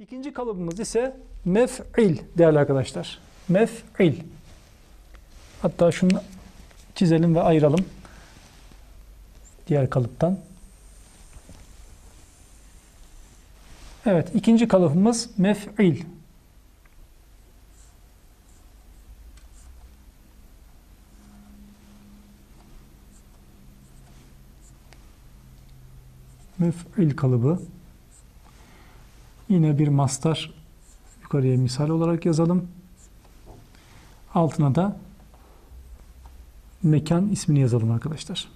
İkinci kalıbımız ise mef'il değerli arkadaşlar. Mef'il. Hatta şunu çizelim ve ayıralım. Diğer kalıptan. Evet, ikinci kalıbımız mef'il. Mef'il kalıbı. Yine bir mastar yukarıya misal olarak yazalım. Altına da mekan ismini yazalım arkadaşlar.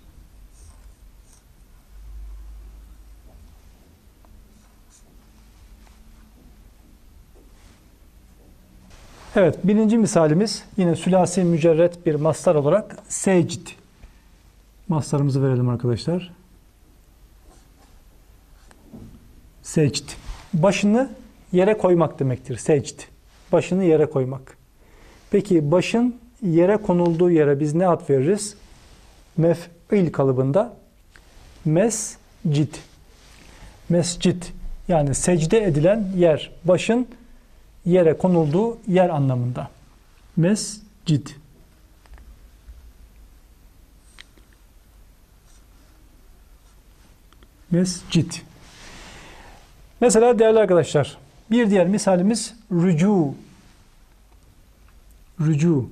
Evet, birinci misalimiz yine sülasi mücerret bir mastar olarak secd. Mastarımızı verelim arkadaşlar. Secd. Başını yere koymak demektir. Secd. Başını yere koymak. Peki başın yere konulduğu yere biz ne ad veririz? Mef'il kalıbında mescid. Mescid yani secde edilen yer. Başın yere konulduğu yer anlamında. Mescid. Mescid. Mesela değerli arkadaşlar, bir diğer misalimiz rücu. Rücu.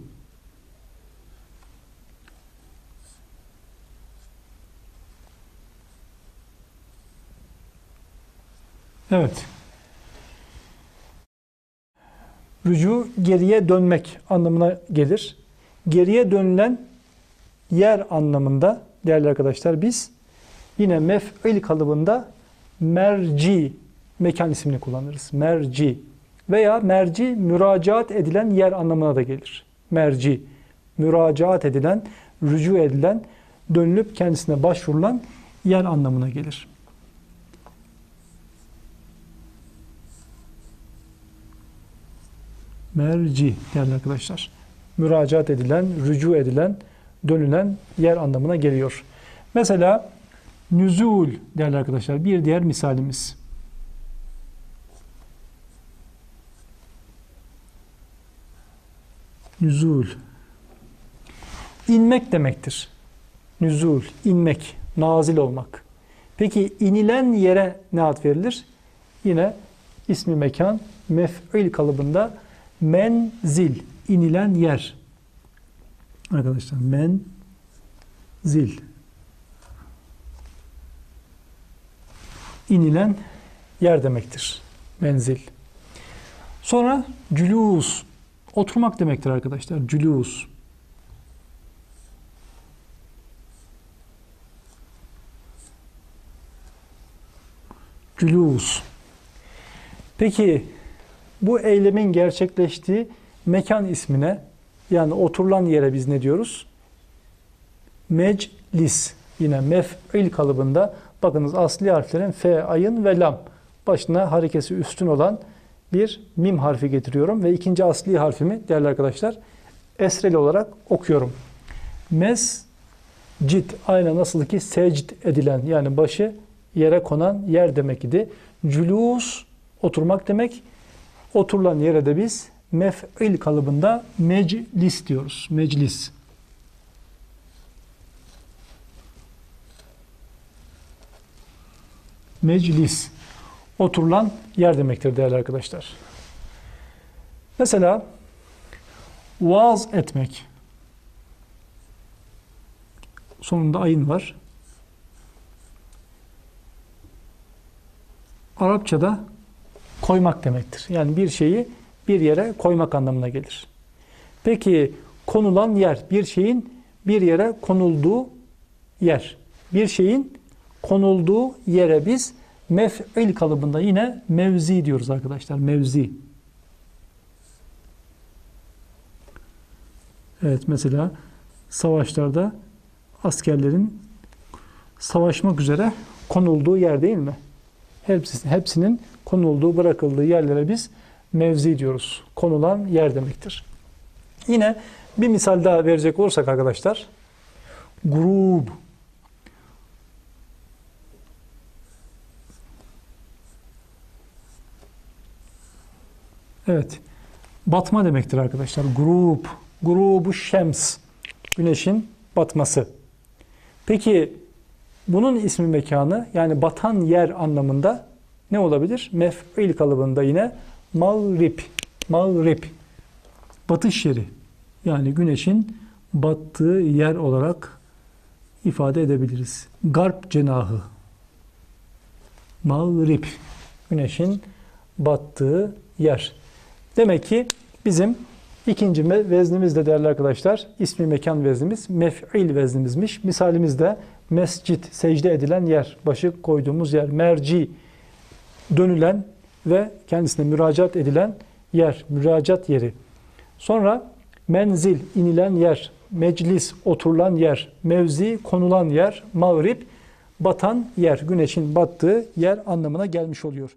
Evet. Rücu geriye dönmek anlamına gelir. Geriye dönülen yer anlamında değerli arkadaşlar biz yine mef'il kalıbında merci mekan ismini kullanırız. Merci veya merci müracaat edilen yer anlamına da gelir. Merci müracaat edilen, rücu edilen, dönülüp kendisine başvurulan yer anlamına gelir. Merci değerli arkadaşlar. Müracaat edilen, rücu edilen, dönülen yer anlamına geliyor. Mesela nüzul değerli arkadaşlar bir diğer misalimiz. Nüzul. İnmek demektir. Nüzul, inmek, nazil olmak. Peki inilen yere ne ad verilir? Yine ismi mekan mef'il kalıbında menzil, inilen yer. Arkadaşlar menzil. inilen yer demektir. Menzil. Sonra cülus. Oturmak demektir arkadaşlar. Cülus. Cülus. Peki bu eylemin gerçekleştiği mekan ismine yani oturulan yere biz ne diyoruz? Meclis. Yine mef'il kalıbında bakınız asli harflerin F, ayın ve lam. Başına harekesi üstün olan bir mim harfi getiriyorum ve ikinci asli harfimi değerli arkadaşlar esreli olarak okuyorum. Mescid aynen nasıl ki secd edilen yani başı yere konan yer demek idi. Cülus oturmak demek. Oturulan yere de biz mef'il kalıbında meclis diyoruz. Meclis. Meclis. Oturulan yer demektir değerli arkadaşlar. Mesela vaaz etmek. Sonunda ayın var. Arapçada koymak demektir. Yani bir şeyi bir yere koymak anlamına gelir. Peki konulan yer, bir şeyin bir yere konulduğu yer. Bir şeyin konulduğu yere biz mef'il kalıbında yine mevzi diyoruz arkadaşlar. Mevzi. Evet mesela savaşlarda askerlerin savaşmak üzere konulduğu yer değil mi? Hepsi, hepsinin konulduğu, bırakıldığı yerlere biz mevzi diyoruz. Konulan yer demektir. Yine bir misal daha verecek olursak arkadaşlar, grub. Evet. Batma demektir arkadaşlar. Grup. Grubu şems. Güneşin batması. Peki bunun ismi mekanı yani batan yer anlamında ne olabilir? Mef'il kalıbında yine mağrib. Mağrib. Batış yeri. Yani güneşin battığı yer olarak ifade edebiliriz. Garp cenahı. Mağrib. Güneşin battığı yer. Demek ki bizim ikinci veznimiz de değerli arkadaşlar ismi mekan veznimiz mef'il veznimizmiş. Misalimiz de mescit, secde edilen yer, başı koyduğumuz yer, merci, dönülen ve kendisine müracaat edilen yer, müracaat yeri. Sonra menzil, inilen yer, meclis, oturulan yer, mevzi, konulan yer, mağrib, batan yer, güneşin battığı yer anlamına gelmiş oluyor.